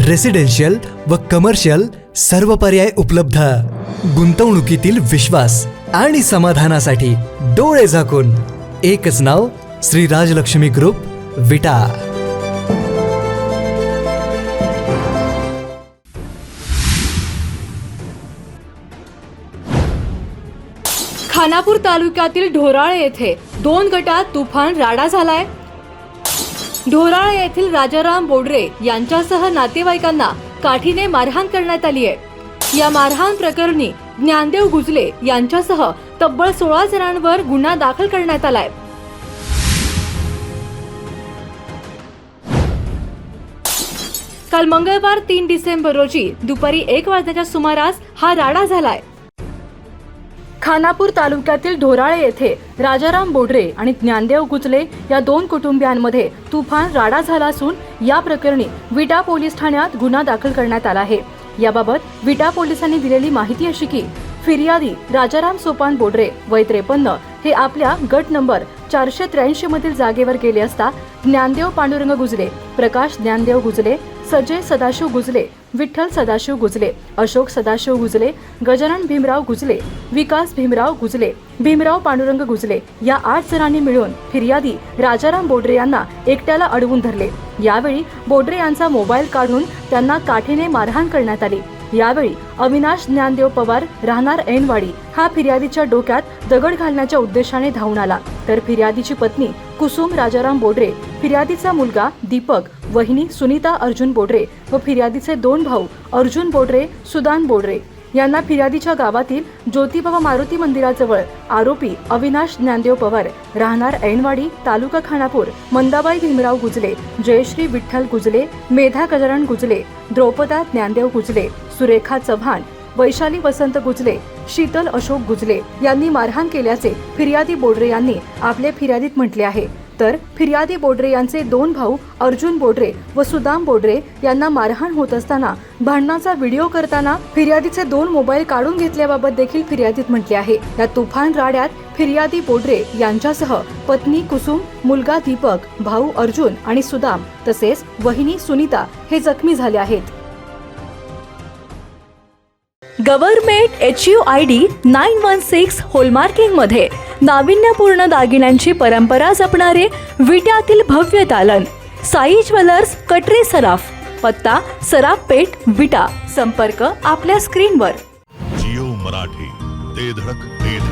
Residential व commercial सर्व पर्याय उपलब्ध. गुंतवणुकीतील विश्वास आणि समाधानासाठी डोळे झाकून. एकच नाव श्री राजलक्ष्मी ग्रुप विटा. खानापूर तालुक्यातील ढोराळे येथे दोन गटात तुफान राडा झालाय. ढोराळ येथील राजाराम बोडरे यांच्यासह नातेवाईकांना काठीने मारहाण करण्यात आली आहे. या मारहाण प्रकरणी ज्ञानदेव गुजले यांच्यासह तब्बल सोळा जणांवर गुन्हा दाखल करण्यात आलाय. काल मंगळवार तीन डिसेंबर रोजी दुपारी एक वाजण्याच्या सुमारास हा राडा झालाय. खानापूर तालुक्यातील ढोराळे येथे राजाराम बोडरे आणि ज्ञानदेव गुजले या दोन कुटुंबियांमध्ये तुफान राडा झाला असून या प्रकरणी विटा पोलीस ठाण्यात गुन्हा दाखल करण्यात आला आहे. याबाबत विटा पोलिसांनी दिलेली माहिती अशी की फिर्यादी राजाराम सोपान बोडरे वय त्रेपन्न हे आपल्या गट नंबर चारशे त्र्याऐंशी मधील जागेवर गेले असता ज्ञानदेव पांडुरंग गुजले प्रकाश ज्ञानदेव गुजले सजय सदाशिव गुजले विठ्ठल सदाशिव गुजले अशोक सदाशिव गुजले गजानन भीमराव गुजले विकास भीमराव गुजले भीमराव पांडुरंग गुजले. या आठ जणांनी मिळून फिर्यादी राजाराम बोडरे यांना एकट्याला अडवून धरले. यावेळी बोडरे यांचा मोबाईल काढून त्यांना काठीने मारहाण करण्यात आली. यावेळी अविनाश ज्ञानदेव पवार राहणार ऐनवाडी हा फिर्यादीच्या डोक्यात दगड घालण्याच्या उद्देशाने धावून आला. तर फिर्यादीची पत्नी कुसुम राजाराम बोडरे फिर्यादीचा मुलगा दीपक वहिनी सुनीता अर्जुन बोडरे व फिर्यादीचे दोन भाऊ अर्जुन बोडरे सुदान बोडरे. यांना फिर्यादीच्या गावातील ज्योतिबा मारुती मंदिराजवळ आरोपी अविनाश ज्ञानदेव पवार राहणार ऐनवाडी तालुका खानापूर मंदाबाई भीमराव गुजले जयश्री विठ्ठल गुजले मेधा गजानन गुजले द्रौपदा ज्ञानदेव गुजले सुरेखा चव्हाण वैशाली वसंत गुजले शीतल अशोक गुजले यांनी मारहाण केल्याचे फिर्यादी बोडरे यांनी आपल्या फिर्यादीत म्हटले आहे. तर फिर्यादी बोडरे यांचे दोन भाऊ अर्जुन बोडरे व सुदाम बोडरे यांना मारहाण होत असताना भांडणाचा व्हिडिओ करताना फिर्यादीचे दोन मोबाईल काढून घेतल्याबाबत देखील फिर्यादीत म्हटले आहे. या तुफान राड्यात फिर्यादी बोडरे यांच्यासह पत्नी कुसुम मुलगा दीपक भाऊ अर्जुन आणि सुदाम तसेच वहिनी सुनीता हे जखमी झाले आहेत. Government H U I D nine one six होलमार्किंगमध्ये नाविन्यपूर्ण दागिन्यांची परंपरा जपणारे विट्यातील भव्य दालन. साई ज्वेलर्स कटरे सराफ पत्ता सराफ पेठ विटा. संपर्क आपल्या स्क्रीनवर. जिओ मराठी ते धडक ते धडक.